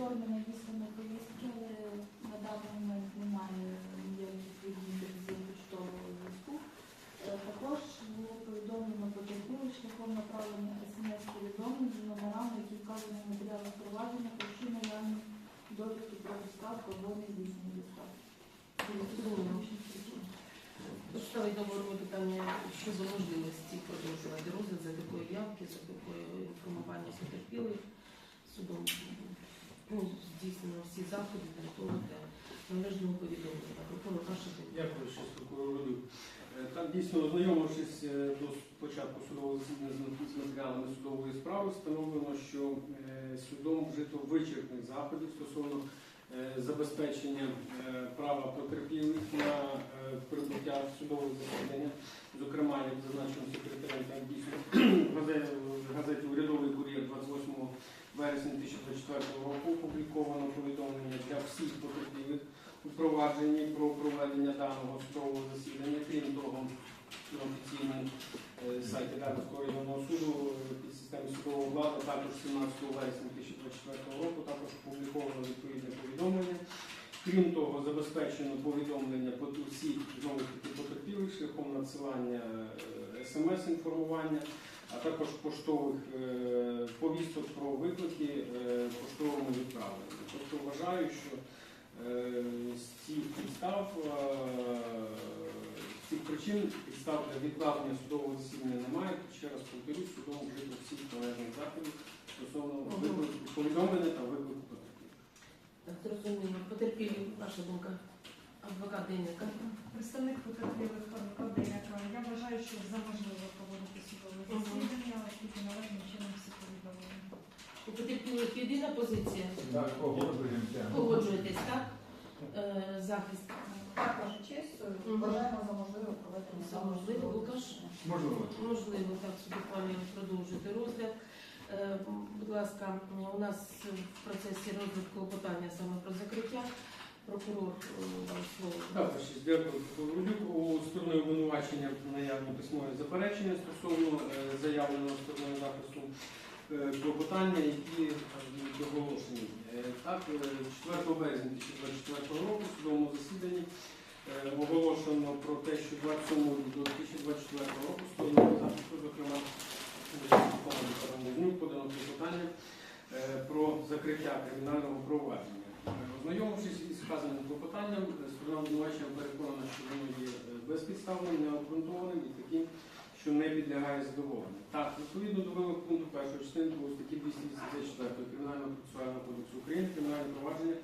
оформлення дійсно повістки, але на даний момент немає ніяких відповідних з поштового зв'язку. Е, Також було повідомлено потерпілих шляхом направлення смс-повідомлень з номерами, які вказані в матеріалах провадження, про що наявні довідки про доставку або нездійснення доставки. Ставить до голови питання щодо можливості продовжувати розгляд за такої явки, за такої інформування потерпілих судом. Ну, здійснено всі заходи для того, для належного повідомлення. Пропоную ваше. Дякую, що прокурору. Там дійсно ознайомившись е, до початку судового засідання з матеріалами судової справи, встановлено, що е, судом вжито вичерпних заходів стосовно е, забезпечення права потерпілих на прибуття судового засідання. Зокрема, як зазначено секретарем, там дійсно в газеті Урядовий кур'єр 28 вересня 2024 року опубліковано повідомлення для всіх потерпілих у провадженні про проведення даного судового засідання. Крім того, на офіційному е, сайті Дарницького районного суду е, під системі судового влади також 17 вересня 2024 року також опубліковано відповідне повідомлення. Крім того, забезпечено повідомлення по усіх знову таки потерпілих шляхом надсилання смс-інформування, а також поштових е, повісток про виклики е, поштовому відправленні. Тобто вважаю, що Е, з цих підстав, з цих причин підстав для відкладення судового засідання немає. Ще раз повторюсь, судом вжито всіх належних заходів стосовно виклику повідомлення та виклику потерпілих. Так, зрозуміло. Потерпілі, ваша думка. Адвокат Дейника. Представник потерпілих Одеяка. Я вважаю, що за можливо проводити судове засідання, оскільки належним чином всі повідомлені. У потерпілих єдина позиція? Так, погоджуємося. Погоджуєтесь, так? Е, Захист. Так, ваша честь, Мгм. вважаємо за можливе проведення За можливе, Лукаш? Можливо. Можливо, так собі пані продовжити розгляд. Е, Будь ласка, у нас в процесі розгляду клопотання саме про закриття. Прокурор е, слово. Так, дякую. У сторони обвинувачення наявні письмові заперечення стосовно е, заявленого стороною захисту клопотання, які е, доголошені. Е, Так, е, 4 березня 2024 року в судовому засіданні оголошено про те, що 27 до 2024 року стороною захисту, зокрема, подано клопотання про закриття кримінального провадження. Ознайомившись із вказаним клопотанням, е, сторона обвинувачення переконана, що воно є е, безпідставним, необґрунтованим і таким, що не підлягає задоволенню. Так, відповідно до вимог пункту 1 частини 2 статті 284 Кримінального процесуального кодексу України, кримінальне провадження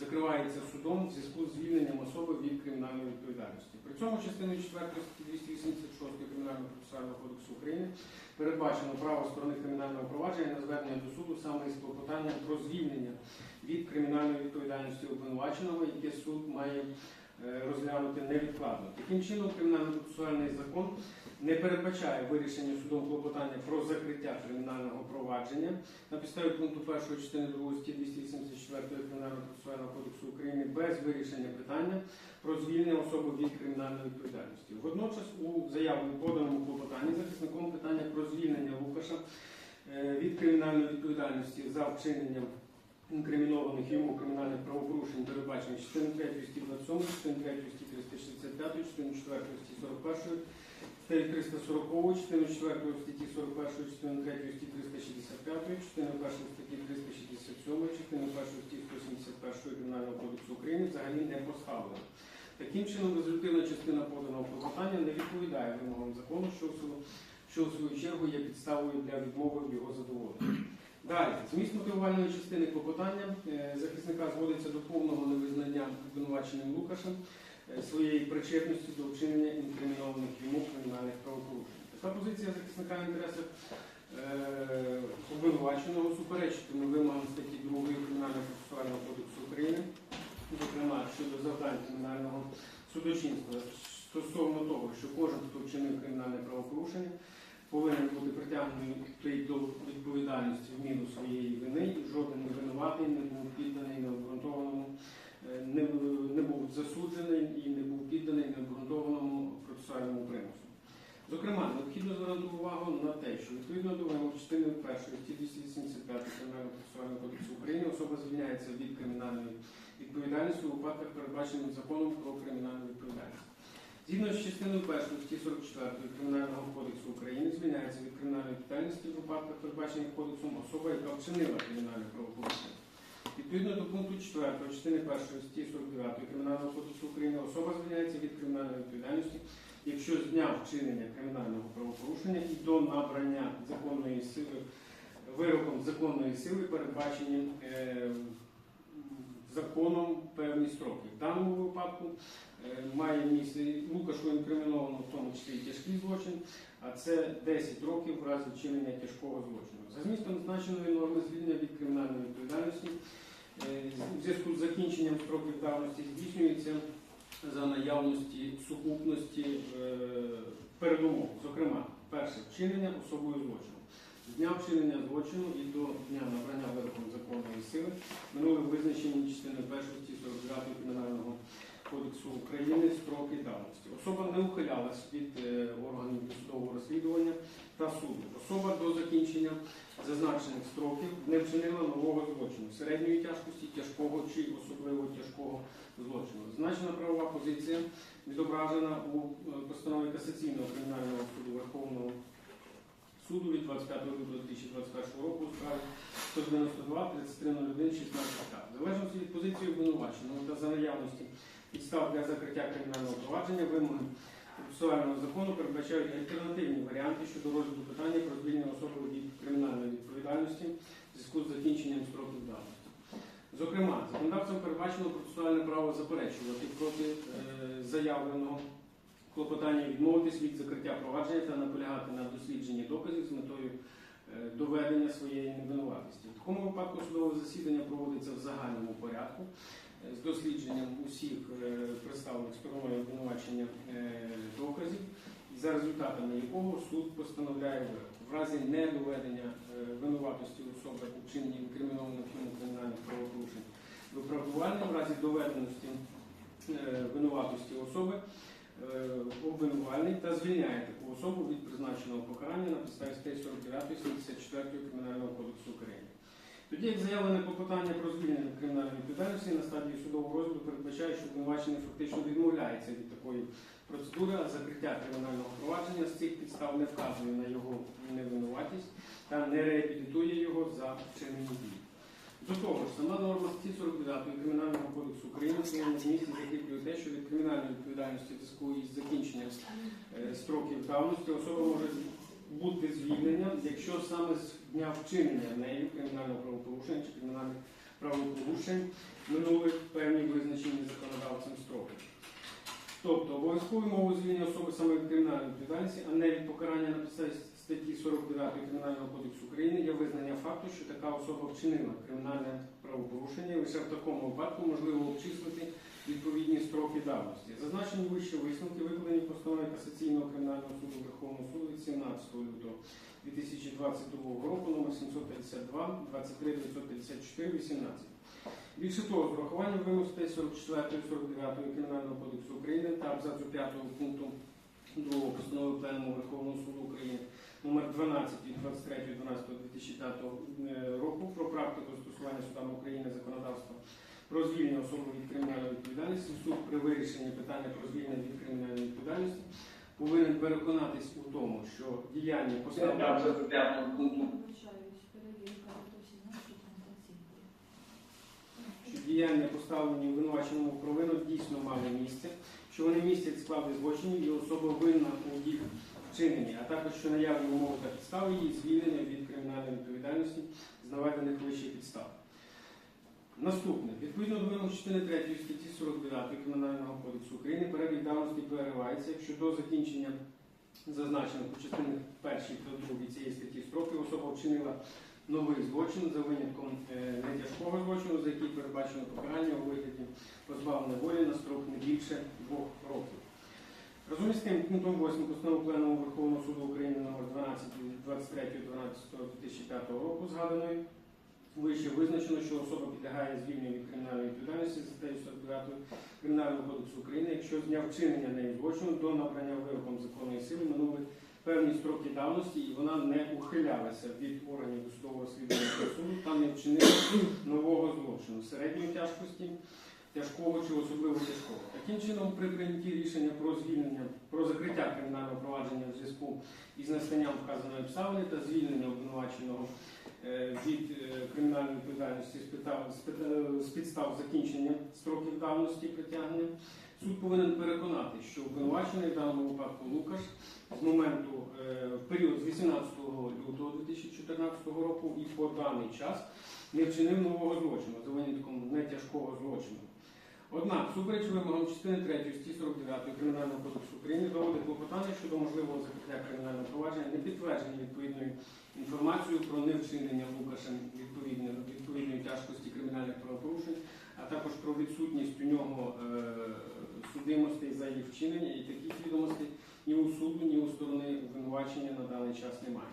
закривається судом в зв'язку з звільненням особи від кримінальної відповідальності. При цьому частиною 4 статті 286 Кримінального процесуального кодексу України передбачено право сторони кримінального провадження на звернення до суду саме із клопотанням про звільнення від кримінальної відповідальності обвинуваченого, яке суд має е, розглянути невідкладно. Таким чином, кримінально-процесуальний закон не передбачає вирішення судом клопотання про закриття кримінального провадження на підставі пункту 1 частини 2 статті 274 Кримінального процесуального кодексу України без вирішення питання про звільнення особи від кримінальної відповідальності. Водночас у заявленому поданому клопотанні захисником питання про звільнення Лукаша е, від кримінальної відповідальності за вчиненням інкримінованих йому кримінальних правопорушень, передбачених частиною 3 статті 27, частиною 3 статті 365, частиною 4 статті 41, статті 340, частиною 4 статті 41, частиною 3 статті 365, частиною 1 статті 367, частиною 1 статті 171 Кримінального кодексу України взагалі не поставлено. Таким чином, результативна частина поданого клопотання не відповідає вимогам закону, що в свою- чергу є підставою для відмови в його задоволенні. Далі, зміст мотивувальної частини клопотання е, захисника зводиться до повного невизнання обвинуваченим Лукашем е, своєї причетності до вчинення інкримінованих йому кримінальних правопорушень. Така позиція захисника інтересів е, обвинуваченого суперечитиме вимогам статті 2 Кримінального процесуального кодексу України, зокрема щодо завдань кримінального судочинства стосовно того, що кожен, хто вчинив кримінальне правопорушення, повинен бути притягнутий до відповідальності в міру своєї вини, і жоден не був підданий необґрунтованому, е, не, не був засуджений і не був підданий необґрунтованому процесуальному примусу. Зокрема, необхідно звернути увагу на те, що відповідно до вимог частини частиною першої статті 285 Кримінального процесуального кодексу України особа звільняється від кримінальної відповідальності у випадках, передбачених законом про кримінальну відповідальність. Згідно з частиною першої статті 44 Кримінального кодексу України звільняється від кримінальної відповідальності у випадках, передбачених кодексом особа, яка вчинила кримінальне правопорушення. Відповідно до пункту 4 частини 1 статті 49 Кримінального кодексу України особа звільняється від кримінальної відповідальності, якщо з дня вчинення кримінального правопорушення і до набрання законної сили вироком законної сили передбачені е, законом певні строки. В даному випадку має місце Лукашу інкриміновано в тому числі тяжкий злочин, а це 10 років в разі вчинення тяжкого злочину. За змістом зазначеної норми звільнення від кримінальної відповідальності е, у зв'язку з закінченням строків давності здійснюється за наявності сукупності е, передумов, зокрема, перше вчинення особою злочину. З дня вчинення злочину і до дня набрання вироком законної сили минули визначені частиною першої статті 49 Кримінального кодексу України строки давності. Особа не ухилялась від е, органів досудового розслідування та суду. Особа до закінчення зазначених строків не вчинила нового злочину середньої тяжкості, тяжкого чи особливо тяжкого злочину. Зазначена правова позиція відображена у е, постанові касаційного кримінального суду Верховного суду від 25 лютого 2021 року у справі 192 3301 16 к В залежності від позиції обвинуваченого та за наявності підстав для закриття кримінального провадження вимоги процесуального закону передбачають альтернативні варіанти щодо розгляду питання про звільнення особи від кримінальної відповідальності в зв'язку з закінченням строків давності. Зокрема, законодавцем передбачено процесуальне право заперечувати проти е, заявленого клопотання відмовитись від закриття провадження та наполягати на дослідженні доказів з метою е, доведення своєї невинуватості. В такому випадку судове засідання проводиться в загальному порядку з дослідженням усіх е, представлених стороною обвинувачення е, доказів, за результатами якого суд постановляє. В разі недоведення е, винуватості особи у вчиненні інкримінованих кримінальних правопорушень виправдувальним, в разі доведеності винуватості особи обвинувальний та звільняє таку особу від призначеного покарання на підставі статті 49 74 Кримінального кодексу України. Тоді як заявлене клопотання про звільнення кримінальної відповідальності на стадії судового розгляду передбачає, що обвинувачений фактично відмовляється від такої процедури, а закриття кримінального провадження з цих підстав не вказує на його невинуватість та не реабілітує його за вчинені дії. До того ж, сама норма статті 49 Кримінального кодексу України в своєму змісті закріплює те, що від кримінальної відповідальності в зв'язку із закінченням е, строків давності особа може бути звільнена, якщо саме з дня вчинення нею кримінального правопорушення чи кримінальних правопорушень минули певні визначені законодавцем строки. Тобто обов'язковою мовою звільнення особи саме від кримінальної відповідальності, а не від покарання на підставі статті 49 Кримінального кодексу України є визнання факту, що така особа вчинила кримінальне правопорушення, і лише в такому випадку можливо обчислити відповідні строки давності. Зазначені вище висновки викладені в постанові касаційного кримінального суду Верховного суду від 17 лютого 2022 року номер 752 23 954 18. Більше того, з урахуванням вимог статей 44 49 Кримінального кодексу України та абзацу 5 пункту 2 постанови Пленуму Верховного суду України номер 12 від 23.12.2005 року про практику застосування судами України законодавства про звільнення особи від кримінальної відповідальності, суд при вирішенні питання про звільнення від кримінальної відповідальності повинен переконатись у тому, що діяння знають, що діяння поставлені обвинуваченому в провину дійсно мали місце, що вони містять склади злочинів і особа винна у їх вчиненні, а також що наявні умови та підстави її звільнення від кримінальної відповідальності з наведених вище підстав. Наступне. Відповідно до вимог частини 3 статті 49 Кримінального кодексу України перебіг давності переривається, якщо до закінчення зазначених у частинах першій та другій цієї статті строків особа вчинила новий злочин за винятком е, нетяжкого злочину, за який передбачено покарання у вигляді позбавлення волі на строк не більше двох років. Разом із тим, пунктом 8 постанови Пленуму Верховного суду України номер 12 від 23.12.2005 року згаданої вище визначено, що особа підлягає звільненню від кримінальної відповідальності за статтею 49 Кримінального кодексу України, якщо з дня вчинення нею злочину до набрання вироком законної сили минули певні строки давності, і вона не ухилялася від органів досудового розслідування та суду та не вчинила нового злочину середньої тяжкості, тяжкого чи особливо тяжкого. Таким чином, при прийнятті рішення про звільнення, про закриття кримінального провадження в зв'язку із настанням вказаної обставини та звільнення обвинуваченого від е, кримінальної відповідальності з підстав закінчення строків давності притягнення, суд повинен переконати, що обвинувачений в даному випадку Лукаш з моменту е, в період з 18 лютого 2014 року і по даний час не вчинив нового злочину за винятком нетяжкого злочину. Однак, супереч вимогам частини 3 статті 49 Кримінального кодексу України доводить клопотання щодо можливого закриття кримінального провадження не підтвердження відповідною інформацією про невчинення Лукашем відповідної, відповідної тяжкості кримінальних правопорушень, а також про відсутність у нього е, судимостей за їх вчинення і таких відомостей ні у суду, ні у сторони обвинувачення на даний час немає.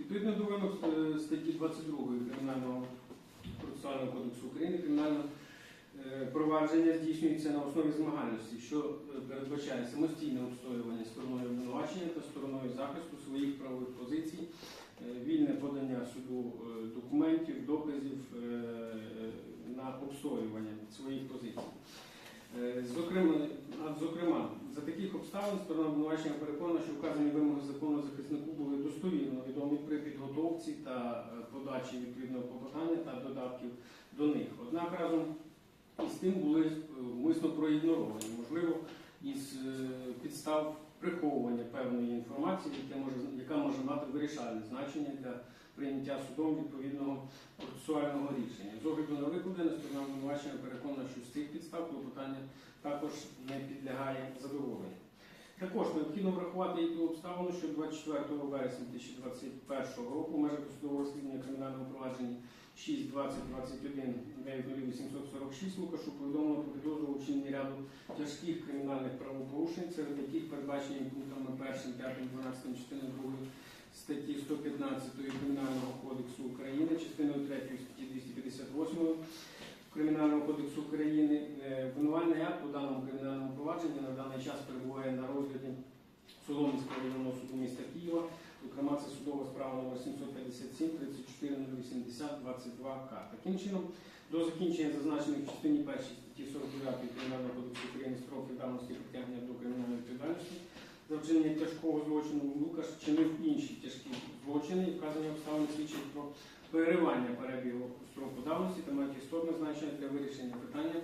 Відповідно до вимог е, статті 22 Кримінального процесуального кодексу України, кримінальне е, провадження здійснюється на основі змагальності, що е, передбачає самостійне обстоювання стороною обвинувачення та стороною захисту своїх правових позицій, е, вільне подання суду е, документів, доказів е, е, на обстоювання своїх позицій. Е, Зокрема, зокрема, за таких обставин сторона обвинувачення переконана, що вказані вимоги закону захиснику були достовірно відомі при підготовці та е, подачі відповідного клопотання та додатків до них. Однак разом із тим були е, умисно проігноровані, можливо, із е, підстав приховування певної інформації, яка може, яка може мати вирішальне значення для прийняття судом відповідного процесуального рішення. З огляду на викладене, сторона обвинувачення переконана, що з цих підстав клопотання також не підлягає задоволенню. Також необхідно врахувати і ту обставину, що 24 вересня 2021 року в межах досудового розслідування кримінального провадження 6 20 21 846 Лукашу повідомлено про підозру у ряду тяжких кримінальних правопорушень, серед яких передбачені пунктами 1, 5, 12 частини 2 статті 115 Кримінального кодексу України, частиною 3 статті 258 Кримінального кодексу України. Е, Обвинувальний акт у даному кримінальному провадженні на даний час перебуває на розгляді Солом'янського районного суду міста Києва. Зокрема, це судова справа номер 757 34 080 22 К. Таким чином, до закінчення зазначених в частині 1 статті 49 Кримінального кодексу України строків давності притягнення до кримінальної відповідальності за вчинення тяжкого злочину Лукаш вчинив інші тяжкі злочини і вказані обставини свідчать про переривання перебігу строку давності та мають істотне значення для вирішення питання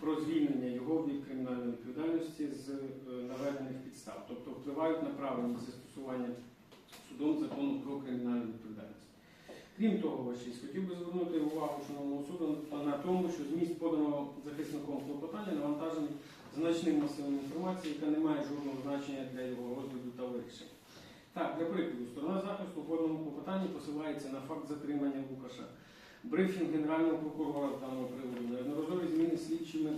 про звільнення його від кримінальної відповідальності з е, наведених підстав, тобто впливають на правильність застосування судом закону про кримінальну відповідальність. Крім того, вашість, хотів би звернути увагу шановного суду на тому, що зміст поданого захисником клопотання навантажений значним масивом інформації, яка не має жодного значення для його розгляду та вирішення. Так, для прикладу, сторона захисту в поданому клопотанні посилається на факт затримання Лукаша, брифінг генерального прокурора в даному приводу, неодноразові зміни слідчими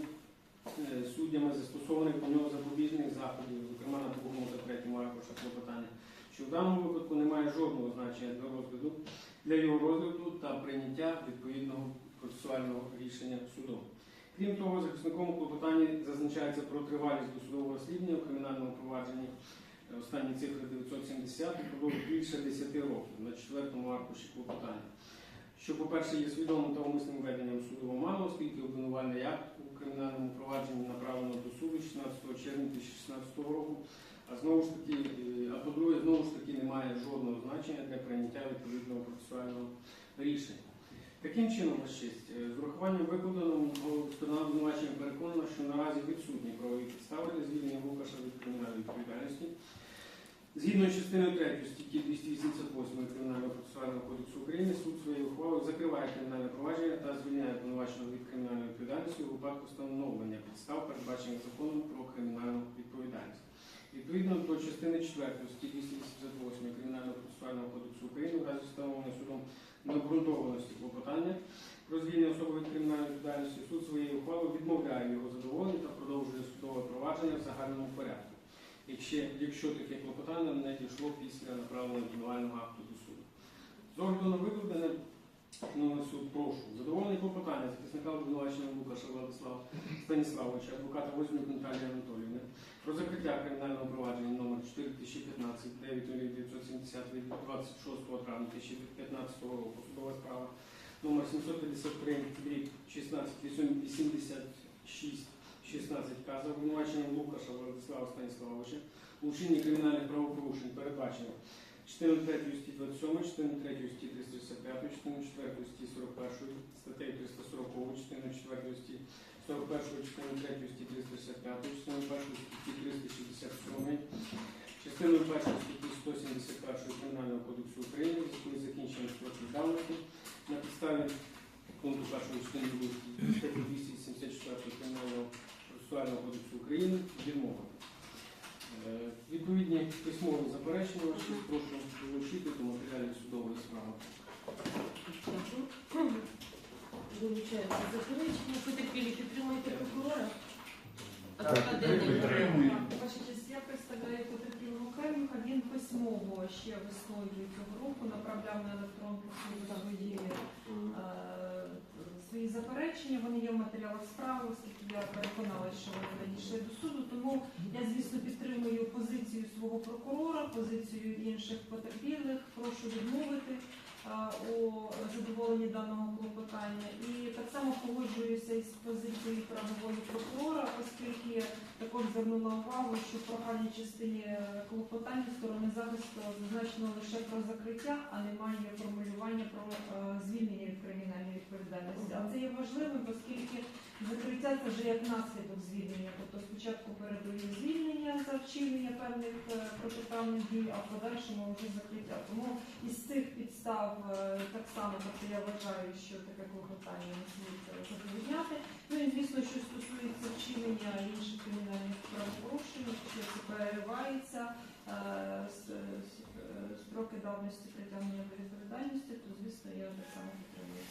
е, суддями застосованих до нього запобіжних заходів, зокрема на другому та третьому аркушах клопотання, що в даному випадку не має жодного значення для розгляду для його розгляду та прийняття відповідного процесуального рішення судом. Крім того, захисником у клопотанні зазначається про тривалість досудового розслідування в кримінальному провадженні. Останні цифри 970 і більше 10 років на четвертому аркуші клопотання. Що, по-перше, є свідомим та умисним веденням судового ману, оскільки обвинувальний акт у кримінальному провадженні направлено до суду 16 червня 2016 року. А знову ж таки, е, а по-друге, знову ж таки немає жодного значення для прийняття відповідного процесуального рішення. Таким чином, честь, е, з урахуванням викладеного сторона обвинувачення переконана, що наразі відсутні правові підстави для звільнення Лукаша від кримінальної відповідальності. Згідно з частиною 3 статті 288 Кримінального процесуального кодексу України, суд своєю ухвалою закриває кримінальне провадження та звільняє обвинуваченого від кримінальної відповідальності у випадку встановлення підстав, передбачених законом про кримінальну відповідальність. Відповідно до частини 4 статті 288 Кримінального процесуального кодексу України, в разі встановлення судом необґрунтованості клопотання про звільнення особи від кримінальної відповідальності, суд своєю ухвалою відмовляє його задоволення та продовжує судове провадження в загальному порядку, якщо, якщо таке клопотання не дійшло після направлення обвинувального акту до суду. З огляду на викладене, шановний суд, прошу задоволення клопотання захисника обвинувачення Лукаша Владислава Станіславовича, адвоката Вознюк Наталії Анатоліївни, про закриття кримінального провадження номер 4015 90970 від 26 травня 2015 року. Судова справа номер 753 дріб 1686 16 К за обвинуваченням Лукаша Владислава Станіславовича у вчиненні кримінальних правопорушень передбачено частиною 3 статті 27, частиною 3 статті 365, частиною 4 статті 41, статтею 340, частиною 4 статті 41, частиною 3 статті 365, частиною 1 статті 367, частиною 1 статті 171 Кримінального кодексу України, з якою закінчено строків давності на підставі пункту 1 частини 2 статті 274 Кримінального процесуального кодексу України відмовити. Е, Відповідні письмові заперечення ваші прошу долучити до матеріалів судової справи. Долучається заперечення. Потерпілі підтримуєте прокурора? Так, підтримую. Ваша честь, я представляю потерпілого Кремлюка. Він письмово ще весною цього року направляв на електронку суду свої, е, свої заперечення. Вони є в матеріалах справи, оскільки я переконалася, що вони надійшли до суду. Тому я, звісно, підтримую позицію свого прокурора, позицію інших потерпілих. Прошу відмовити у задоволенні даного клопотання. І так само погоджуюся із позицією правової прокурора, оскільки також звернула увагу, що в прохальній частині е, клопотання сторони захисту зазначено лише про закриття, а немає формулювання про е, звільнення від кримінальної відповідальності. А це є важливим, оскільки закриття це вже як наслідок звільнення. Тобто спочатку передає звільнення за вчинення певних е, протиправних дій, а в подальшому вже закриття. Тому із цих підстав е, так само, тобто я вважаю, що таке клопотання не е. Ну і звісно, що стосується вчинення інших кримінальних правопорушень, що це переривається е, строки давності притягнення до відповідальності, то звісно я так само підтримую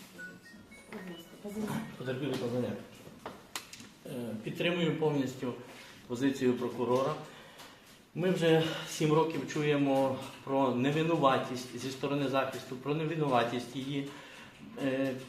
цю позицію. Будь ласка, Підтримую повністю позицію прокурора. Ми вже сім років чуємо про невинуватість зі сторони захисту, про невинуватість її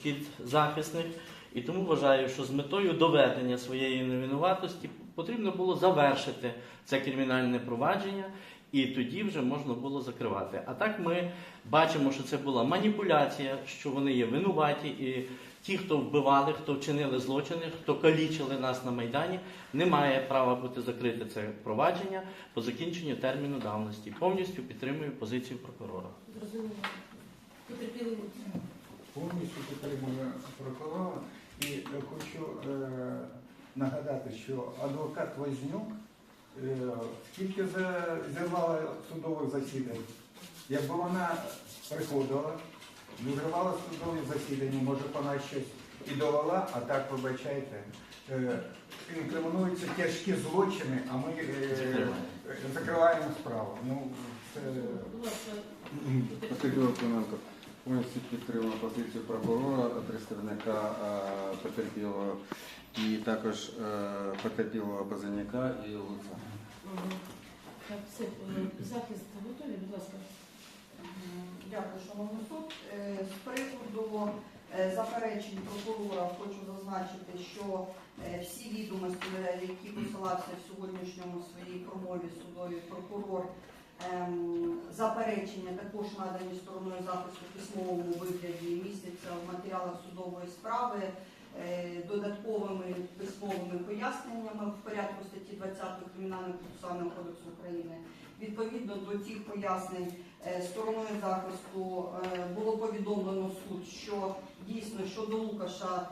під підзахисних. І тому вважаю, що з метою доведення своєї невинуватості потрібно було завершити це кримінальне провадження, і тоді вже можна було закривати. А так ми бачимо, що це була маніпуляція, що вони є винуваті, і ті, хто вбивали, хто вчинили злочини, хто калічили нас на Майдані, не має права бути закрите це провадження по закінченню терміну давності. Повністю підтримую позицію прокурора. Зрозуміло. Повністю підтримую прокурора і хочу е, нагадати, що адвокат Вознюк е, скільки зірвала судових засідань. Якби вона приходила, відривала судові засідання, може вона щось і довела, а так, вибачайте, е, інкримінуються тяжкі злочини, а ми е, Закриваємо. е, закриваємо справу. Ну, це Будь ласка, Потерпілий повністю підтримує позицію прокурора, представника е, потерпілого і також е, потерпілого Базаняка і Луца. Мгм. Так, все, е, захист готові, будь ласка. Дякую, шановний суд. З приводу заперечень прокурора хочу зазначити, що всі відомості, які посилався в сьогоднішньому своїй промові судові прокурор, заперечення також надані стороною захисту письмовому вигляді містяться в матеріалах судової справи е, додатковими письмовими поясненнями в порядку статті 20 Кримінального процесуального кодексу України. Відповідно до цих пояснень е, стороною захисту е, було повідомлено суд, що дійсно щодо Лукаша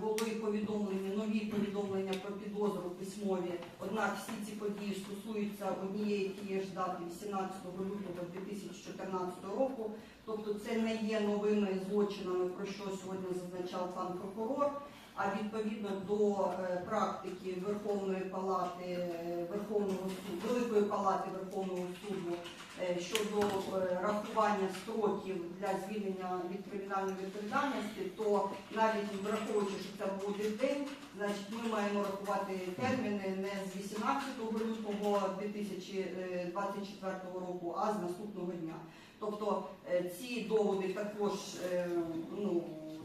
були повідомлені нові повідомлення про підозру письмові. Однак всі ці події стосуються однієї тієї ж дати 18 лютого 2014 року. Тобто це не є новими злочинами, про що сьогодні зазначав пан прокурор. А відповідно до е, практики Верховної Палати е, Верховного суду, Великої Палати Верховного суду е, щодо е, рахування строків для звільнення від кримінальної відповідальності, то навіть враховуючи, що це буде день, значить ми маємо рахувати терміни не з 18 лютого 2024 року, а з наступного дня. Тобто е, ці доводи також е, ну,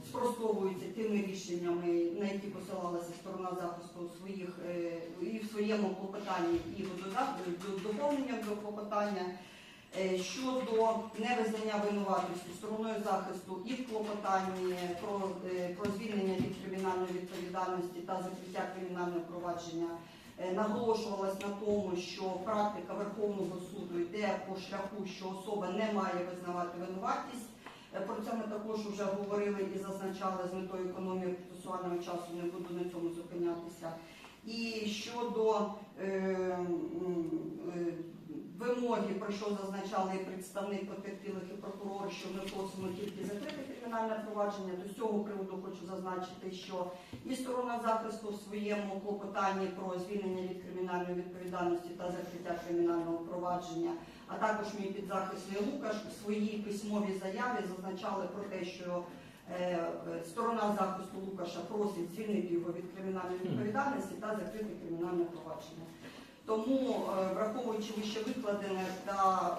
спростовуються тими рішеннями, на які посилалася сторона захисту своїх е, і в своєму клопотанні, і до- доповненням до клопотання. Е, Щодо невизнання винуватості стороною захисту і в клопотанні про, е, про звільнення від кримінальної відповідальності та закриття кримінального провадження е, наголошувалось на тому, що практика Верховного суду йде по шляху, що особа не має визнавати винуватість. Про це ми також вже говорили і зазначали з метою економії процесуального часу, не буду на цьому зупинятися. І щодо е, е, вимоги, про що зазначали і представник потерпілих і прокурор, що ми просимо тільки закрити кримінальне провадження, з цього приводу хочу зазначити, що і сторона захисту в своєму клопотанні про звільнення від кримінальної відповідальності та закриття кримінального провадження, а також мій підзахисний Лукаш у своїй письмовій заяві зазначали про те, що е, сторона захисту Лукаша просить звільнити його від кримінальної відповідальності та закрити кримінальне провадження. Тому, е, враховуючи вище викладене та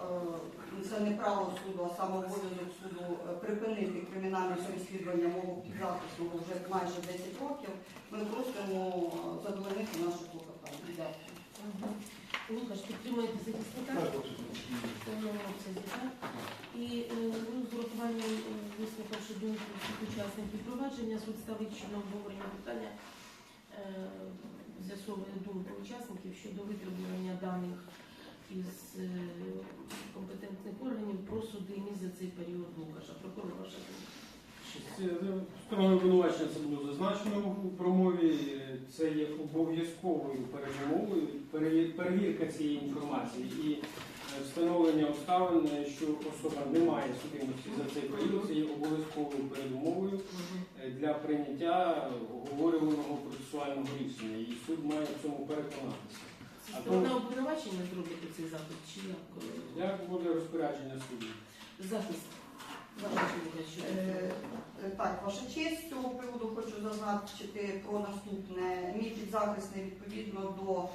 е, це не право суду, а саме обов'язок суду е, припинити кримінальне переслідування мого підзахисного вже майже 10 років, ми просимо задовольнити наше клопотання. Дякую. Лукаш, підтримуєте захисника? І ну, з урахуванням вислухавши думку всіх учасників провадження, суд ставить щодо обговорення питання, з'ясовує думку учасників щодо витребування даних із е, компетентних органів про судимість за цей період Лукаша. Прокурор, ваша думка. Стороною обвинувачення це було зазначено у промові. Це є обов'язковою перемовою, перевір- перевірка цієї інформації і е, встановлення обставин, що особа не має судимості за цей період, це є обов'язковою передумовою е, для прийняття оговорюваного процесуального рішення. І суд має в цьому переконатися. А Сторона то- обвинувачення зробити цей запит, чи як? Як буде розпорядження суду? Захист. Е, Так, ваша честь, з цього приводу хочу зазначити про наступне. Мій підзахисний відповідно до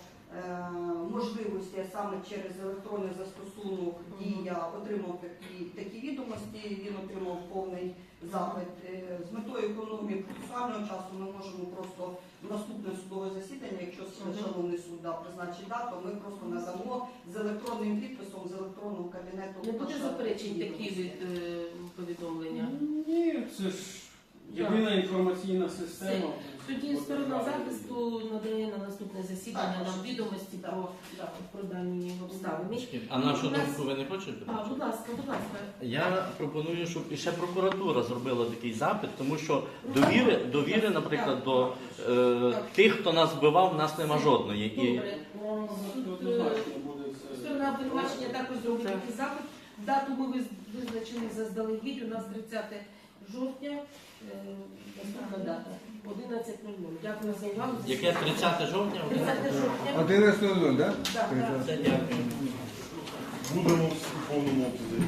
можливості, а саме через електронний застосунок дія отримав такі, такі відомості, він отримав повний запит. Е, З метою економії процесуального часу ми можемо просто в наступне судове засідання, якщо шановний суд да, призначить дату, ми просто надамо з електронним підписом з електронного кабінету. Не буде заперечень такі вид е, повідомлення? Ні, це ж єдина інформаційна система. Тоді сторона захисту надає на наступне засідання нам відомості про, про дані обставини. А нашу нас- думку ви не хочете? А, будь ласка, будь ласка. Я пропоную, щоб і ще прокуратура зробила такий запит, тому що довіри, довіри наприклад, до е, тих, хто нас вбивав, в нас нема жодної. І Добре. Ну. Сторона обвинувачення також зробить такий запит. Дату ми виз- визначили заздалегідь. У нас 30 жовтня, е, наступна дата. 11.00. Дякую за увагу. Яке 30 жовтня? 30 жовтня. 11.00, так? Так, це Дякую. Будемо в повному обсязі.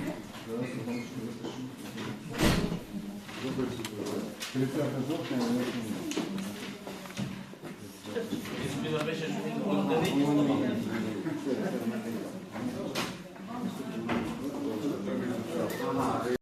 30